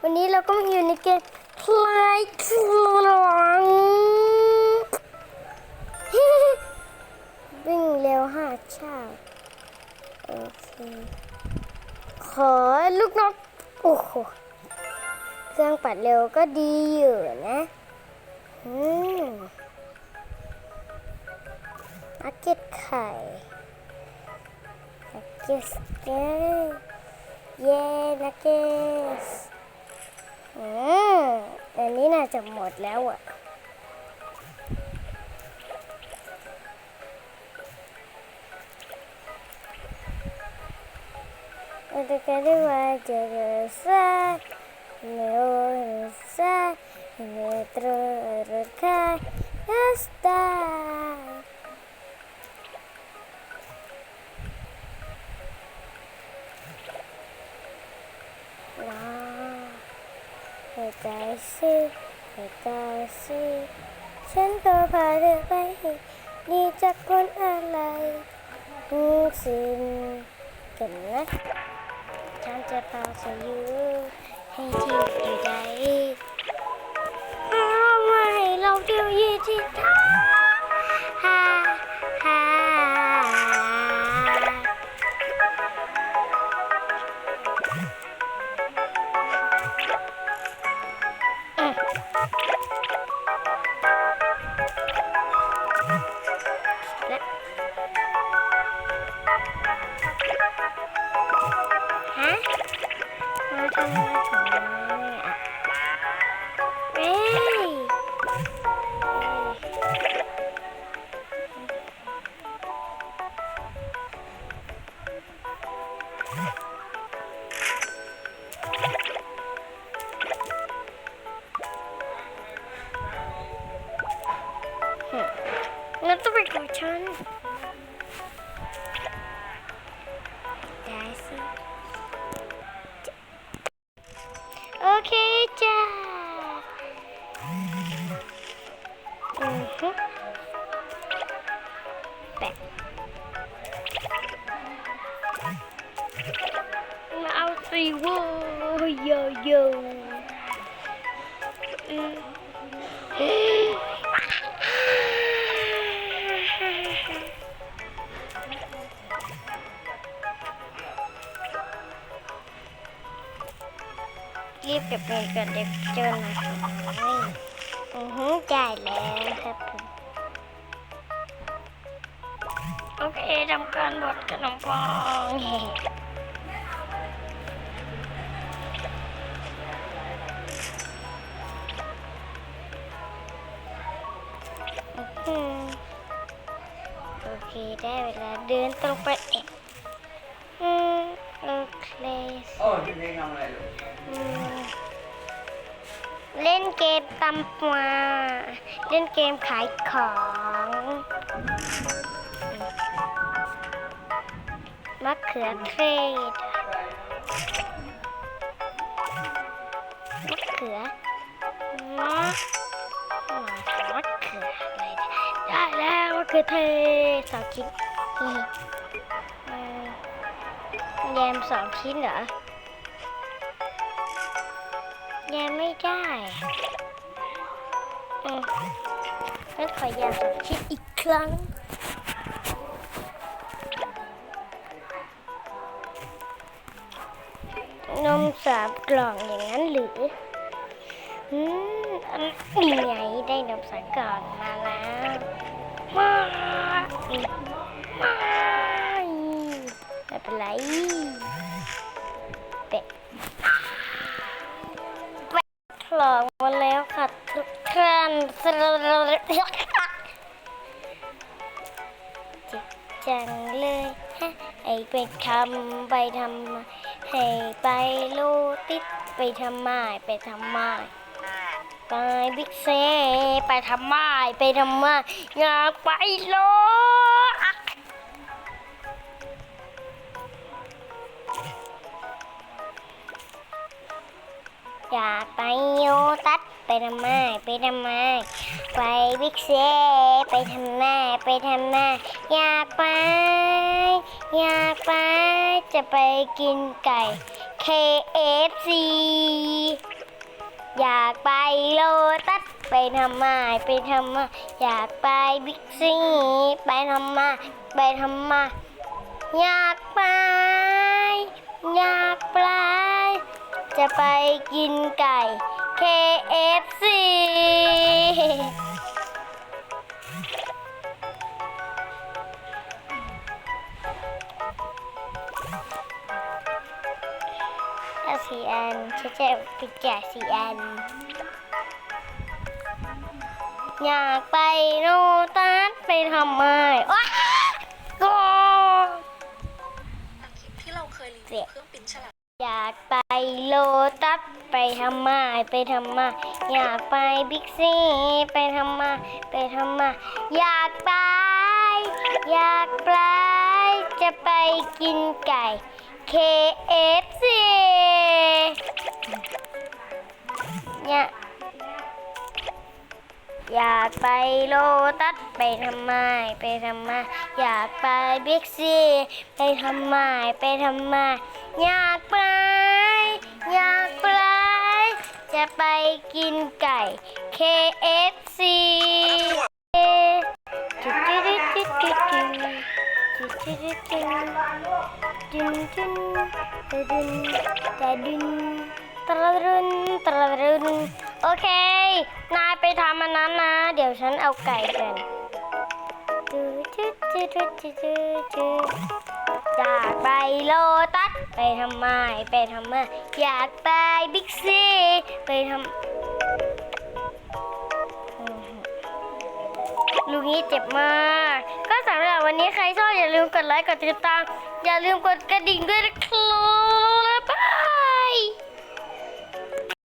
วันนี้เราก็มาอยู่ในเกมคลายคลังวิ่งเร็วห้าชาติโอเค ขอลูกนกโอ้โหเครื่องปัดเร็วก็ดีอยู่นะอืมนักเก็ตไข่นักเก็ตเย้ เย้นักเก็ตอืมอันนี้น่าจะหมดแล้วอะ Untuk kedua jaga sah Neurosa Metro Reka Yasta Nah หัว ใจสิหัวใจสิฉันก็พาเธอไปดีจากคนอะไรทุกสิ่งกันนะฉันจะพาเธออยู่ให้ที่อยู่ใด ยโยโย่อืมรีบเก็บเงินก่อนเด็กเจอหน่อยครับอือฮึจ่ายแล้วครับผมโอเคทำการบดขนมปัง โอเคได้เวลาเดินตรงไปเองอืมโอเคโอ้พี่เพลงทำอะไรลูกอืมเล่นเกมตำปลาเล่นเกมขายของมะเขือเทศมะเขือมะ แล้วมะเขือเทศสองชิ้นอืมอืมแยมสองชิ้นเหรอยังไม่ได้อืมงั้นขอยาสองชิ้นอีกครั้งนมสามกล่องอย่างนั้นหรือ อืมอันนี่ไงได้นมสามกล่องมาแล้ว มาอืมมาไม่เป็นไรเป็ดคลองมาแล้วค่ะทุกท่านจิบจังเลยฮะไอไปทำไปทำมให้ไปโลติดไปทำไมไปทำไม ไปบิ๊กเซไปทำไมไปทำไมอยากไปโลออยากไปโยตัสไปทำไมไปทำไมไปบิ๊กเซไปทำไมไปทำไมอยากไป อยากไปจะไปกินไก่ KFC อยากไปโลตัสไปทำไมไปทำไมาอยากไปบิ๊กซีไปทำไมาไปทำไมาอยากไป อยากไป จะไปกินไก่ KFC สีอันฉันจะไปแกะสีอัน อยากไปโนตัสไปทำไมว้าก็คลิปที่เราเคยรีวิวเครื่องปริ้นฉลากอยากไปโลตัสไปทำไมไปทำไมอยากไปบิ๊กซีไปทำไมไปทำไมอยากไป อยากไปจะไปกินไก่ KFC เนี่ยอยากไปโลตัสไปทำไม ไปทำไม อยากไปบิ๊กซีไปทำไม ไปทำไม อยากไป อยากไป จะไปกินไก่ KFC จุดจุดจุดจุดจุดจุดจุดจุดจุดจุดจุดตะดุนตะดุ นตะรุนตะรุนโอเค นายไปทำอันนั้นนะ เดี๋ยวฉันเอาไก่กันอยากไปโลตัสไปทำไมไปทำไมอยากไปบิ๊กซีไปทำลุงนี้เจ็บมาก ก็สำหรับวันนี้ใครชอบอย่าลืมกดไลค์กดติดตาม อย่าลืมกดกระดิ่งด้วยนะคะ